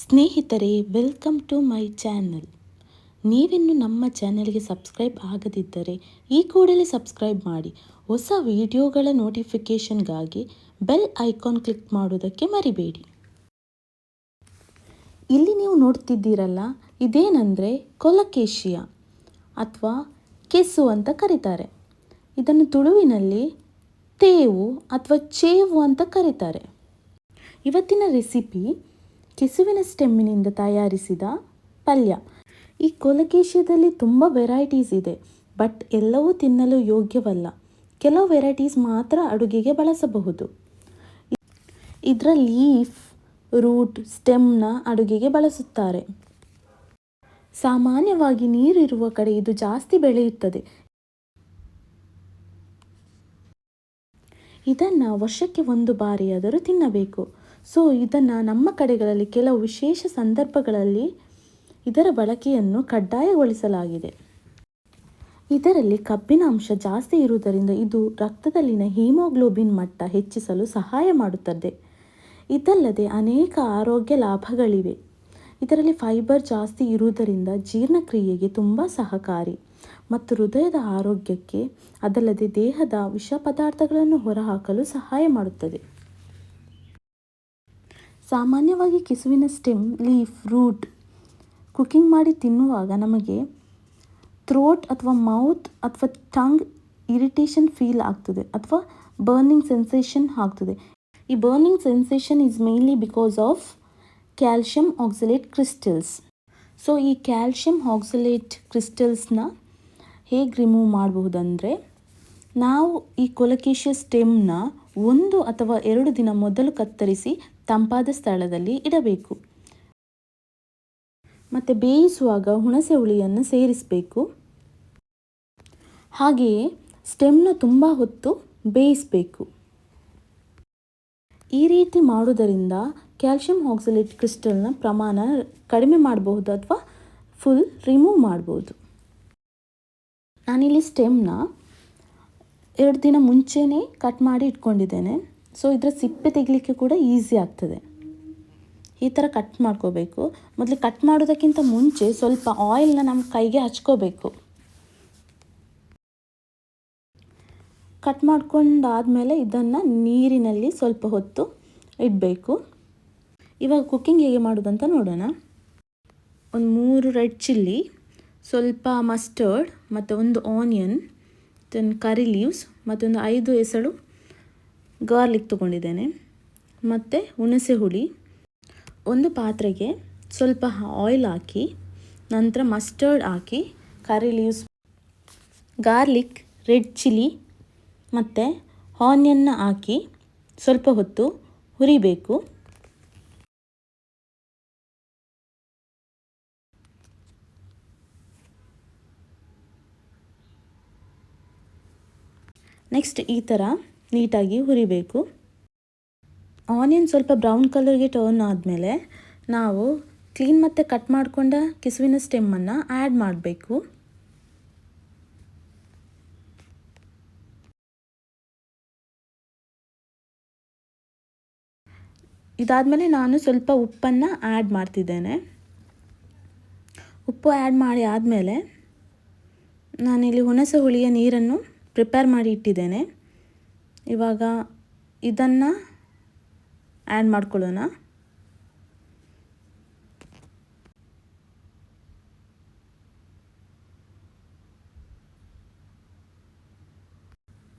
ಸ್ನೇಹಿತರೆ, welcome to my channel. ನೀವಿನ್ನು ನಮ್ಮ ಚಾನಲ್ಗೆ ಸಬ್ಸ್ಕ್ರೈಬ್ ಆಗದಿದ್ದರೆ ಈ ಕೂಡಲೇ ಸಬ್ಸ್ಕ್ರೈಬ್ ಮಾಡಿ. ಹೊಸ ವಿಡಿಯೋಗಳ ನೋಟಿಫಿಕೇಷನ್ಗಾಗಿ ಬೆಲ್ ಐಕಾನ್ ಕ್ಲಿಕ್ ಮಾಡುವುದಕ್ಕೆ ಮರಿಬೇಡಿ. ಇಲ್ಲಿ ನೀವು ನೋಡ್ತಿದ್ದೀರಲ್ಲ, ಇದೇನೆಂದರೆ ಕೊಲಕೇಶಿಯ, ಅಥವಾ ಕೆಸು ಅಂತ ಕರೀತಾರೆ. ಇದನ್ನು ತುಳುವಿನಲ್ಲಿ ತೇವು ಅಥವಾ ಚೇವು ಅಂತ ಕರೀತಾರೆ. ಇವತ್ತಿನ ರೆಸಿಪಿ ಕೆಸುವಿನ ಸ್ಟೆಮ್ಮಿನಿಂದ ತಯಾರಿಸಿದ ಪಲ್ಯ. ಈ ಕೊಲಕೇಶಿಯದಲ್ಲಿ ತುಂಬ ವೆರೈಟೀಸ್ ಇದೆ ಬಟ್ ಎಲ್ಲವೂ ತಿನ್ನಲು ಯೋಗ್ಯವಲ್ಲ. ಕೆಲವು ವೆರೈಟೀಸ್ ಮಾತ್ರ ಅಡುಗೆಗೆ ಬಳಸಬಹುದು. ಇದರ ಲೀಫ್ ರೂಟ್ ಸ್ಟೆಮ್ನ ಅಡುಗೆಗೆ ಬಳಸುತ್ತಾರೆ. ಸಾಮಾನ್ಯವಾಗಿ ನೀರಿರುವ ಕಡೆ ಇದು ಜಾಸ್ತಿ ಬೆಳೆಯುತ್ತದೆ. ಇದನ್ನು ವರ್ಷಕ್ಕೆ ಒಂದು ಬಾರಿಯಾದರೂ ತಿನ್ನಬೇಕು. ಸೊ ಇದನ್ನು ನಮ್ಮ ಕಡೆಗಳಲ್ಲಿ ಕೆಲವು ವಿಶೇಷ ಸಂದರ್ಭಗಳಲ್ಲಿ ಇದರ ಬಳಕೆಯನ್ನು ಕಡ್ಡಾಯಗೊಳಿಸಲಾಗಿದೆ. ಇದರಲ್ಲಿ ಕಬ್ಬಿನ ಅಂಶ ಜಾಸ್ತಿ ಇರುವುದರಿಂದ ಇದು ರಕ್ತದಲ್ಲಿನ ಹೀಮೋಗ್ಲೋಬಿನ್ ಮಟ್ಟ ಹೆಚ್ಚಿಸಲು ಸಹಾಯ ಮಾಡುತ್ತದೆ. ಇದಲ್ಲದೆ ಅನೇಕ ಆರೋಗ್ಯ ಲಾಭಗಳಿವೆ. ಇದರಲ್ಲಿ ಫೈಬರ್ ಜಾಸ್ತಿ ಇರುವುದರಿಂದ ಜೀರ್ಣಕ್ರಿಯೆಗೆ ತುಂಬ ಸಹಕಾರಿ ಮತ್ತು ಹೃದಯದ ಆರೋಗ್ಯಕ್ಕೆ ಅದಲ್ಲದೆ ದೇಹದ ವಿಷ ಪದಾರ್ಥಗಳನ್ನು ಹೊರಹಾಕಲು ಸಹಾಯ ಮಾಡುತ್ತದೆ. ಸಾಮಾನ್ಯವಾಗಿ ಕೆಸುವಿನ ಸ್ಟೆಮ್, ಲೀಫ್, ರೂಟ್ ಕುಕಿಂಗ್ ಮಾಡಿ ತಿನ್ನುವಾಗ ನಮಗೆ ಥ್ರೋಟ್ ಅಥವಾ ಮೌತ್ ಅಥವಾ ಟಂಗ್ ಇರಿಟೇಷನ್ ಫೀಲ್ ಆಗ್ತದೆ ಅಥವಾ ಬರ್ನಿಂಗ್ ಸೆನ್ಸೇಷನ್ ಆಗ್ತದೆ. ಈ burning sensation is mainly because of calcium oxalate crystals. So, ಈ ಕ್ಯಾಲ್ಶಿಯಂ ಆಕ್ಸಲೇಟ್ ಕ್ರಿಸ್ಟಲ್ಸ್ನ ಹೇಗೆ ರಿಮೂವ್ ಮಾಡಬಹುದಂದರೆ, ನಾವು ಈ ಕೊಲಕೇಶಿಯ ಸ್ಟೆಮ್ನ ಒಂದು ಅಥವಾ ಎರಡು ದಿನ ಮೊದಲು ಕತ್ತರಿಸಿ ತಂಪಾದ ಸ್ಥಳದಲ್ಲಿ ಇಡಬೇಕು. ಮತ್ತು ಬೇಯಿಸುವಾಗ ಹುಣಸೆ ಹುಳಿಯನ್ನು ಸೇರಿಸಬೇಕು. ಹಾಗೆಯೇ ಸ್ಟೆಮ್ನ ತುಂಬ ಹೊತ್ತು ಬೇಯಿಸಬೇಕು. ಈ ರೀತಿ ಮಾಡುವುದರಿಂದ ಕ್ಯಾಲ್ಶಿಯಂ ಆಕ್ಸಲೇಟ್ ಕ್ರಿಸ್ಟಲ್ನ ಪ್ರಮಾಣ ಕಡಿಮೆ ಮಾಡಬಹುದು ಅಥವಾ ಫುಲ್ ರಿಮೂವ್ ಮಾಡ್ಬೋದು ನಾನಿಲ್ಲಿ ಸ್ಟೆಮ್ನ ಎರಡು ದಿನ ಮುಂಚೆನೇ ಕಟ್ ಮಾಡಿ ಇಟ್ಕೊಂಡಿದ್ದೇನೆ. ಸೊ ಇದರ ಸಿಪ್ಪೆ ತೆಗಿಲಿಕ್ಕೆ ಕೂಡ ಈಸಿ ಆಗ್ತದೆ. ಈ ಥರ ಕಟ್ ಮಾಡ್ಕೋಬೇಕು. ಮೊದಲು ಕಟ್ ಮಾಡೋದಕ್ಕಿಂತ ಮುಂಚೆ ಸ್ವಲ್ಪ ಆಯಿಲ್ನ ನಮ್ಮ ಕೈಗೆ ಹಚ್ಕೋಬೇಕು. ಕಟ್ ಮಾಡ್ಕೊಂಡಾದಮೇಲೆ ಇದನ್ನು ನೀರಿನಲ್ಲಿ ಸ್ವಲ್ಪ ಹೊತ್ತು ಇಡಬೇಕು. ಇವಾಗ ಕುಕ್ಕಿಂಗ್ ಹೇಗೆ ಮಾಡೋದಂತ ನೋಡೋಣ. ಒಂದು ಮೂರು ರೆಡ್ ಚಿಲ್ಲಿ ಸ್ವಲ್ಪ ಮಸ್ಟರ್ಡ್ ಮತ್ತು ಒಂದು ಆನಿಯನ್ ಕರಿ ಲೀವ್ಸ್ ಮತ್ತೊಂದು ಐದು ಎಸಳು ಗಾರ್ಲಿಕ್ ತೊಗೊಂಡಿದ್ದೇನೆ. ಮತ್ತು ಹುಣಸೆ ಹುಳಿ, ಒಂದು ಪಾತ್ರೆಗೆ ಸ್ವಲ್ಪ ಆಯಿಲ್ ಹಾಕಿ, ನಂತರ ಮಸ್ಟರ್ಡ್ ಹಾಕಿ curry leaves garlic red chilli ಮತ್ತು ಆನಿಯನ್ನ ಹಾಕಿ ಸ್ವಲ್ಪ ಹೊತ್ತು ಹುರಿಬೇಕು. ನೆಕ್ಸ್ಟ್ ಈ ಥರ ನೀಟಾಗಿ ಹುರಿಬೇಕು. ಆನಿಯನ್ ಸ್ವಲ್ಪ ಬ್ರೌನ್ ಕಲರ್ಗೆ ಟರ್ನ್ ಆದಮೇಲೆ ನಾವು ಕ್ಲೀನ್ ಮತ್ತು ಕಟ್ ಮಾಡಿಕೊಂಡ ಕಿಸುವಿನ ಸ್ಟೆಮ್ಮನ್ನು ಆ್ಯಡ್ ಮಾಡಬೇಕು. ಇದಾದಮೇಲೆ ನಾನು ಸ್ವಲ್ಪ ಉಪ್ಪನ್ನು ಆ್ಯಡ್ ಮಾಡ್ತಿದ್ದೇನೆ. ಉಪ್ಪು ಆ್ಯಡ್ ಮಾಡಿ ಆದಮೇಲೆ ನಾನಿಲ್ಲಿ ಹುಣಸೆ ಹುಳಿಯ ನೀರನ್ನು ಪ್ರಿಪೇರ್ ಮಾಡಿ ಇಟ್ಟಿದ್ದೇನೆ. ಇವಾಗ ಇದನ್ನು ಆ್ಯಡ್ ಮಾಡ್ಕೊಳ್ಳೋಣ.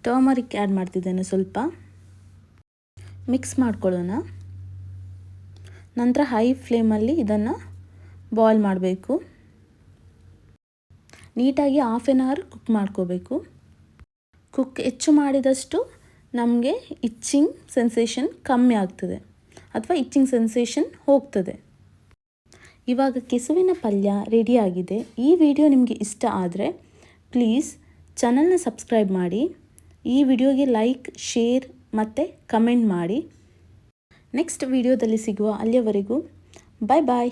ಟರ್ಮರಿಕ್ ಆ್ಯಡ್ ಮಾಡ್ತಿದ್ದೇನೆ ಸ್ವಲ್ಪ. ಮಿಕ್ಸ್ ಮಾಡ್ಕೊಳ್ಳೋಣ. ನಂತರ ಹೈ ಫ್ಲೇಮಲ್ಲಿ ಇದನ್ನು ಬಾಯ್ಲ್ ಮಾಡಬೇಕು. ನೀಟಾಗಿ ಹಾಫ್ ಆನ್ ಅವರ್ ಕುಕ್ ಮಾಡ್ಕೋಬೇಕು. ಕುಕ್ ಹೆಚ್ಚು ಮಾಡಿದಷ್ಟು ನಮಗೆ ಇಚ್ಚಿಂಗ್ ಸೆನ್ಸೇಷನ್ ಕಮ್ಮಿ ಆಗ್ತದೆ ಅಥವಾ ಇಚ್ಚಿಂಗ್ ಸೆನ್ಸೇಷನ್ ಹೋಗ್ತದೆ. ಇವಾಗ ಕೆಸುವಿನ ಪಲ್ಯ ರೆಡಿಯಾಗಿದೆ ಈ ವಿಡಿಯೋ ನಿಮಗೆ ಇಷ್ಟ ಆದರೆ ಪ್ಲೀಸ್ ಚಾನಲ್ನ ಸಬ್ಸ್ಕ್ರೈಬ್ ಮಾಡಿ. ಈ ವಿಡಿಯೋಗೆ ಲೈಕ್ ಶೇರ್ ಮತ್ತು ಕಮೆಂಟ್ ಮಾಡಿ. ನೆಕ್ಸ್ಟ್ ವಿಡಿಯೋದಲ್ಲಿ ಸಿಗುವ ಅಲ್ಲಿಯವರೆಗೂ ಬಾಯ್ ಬಾಯ್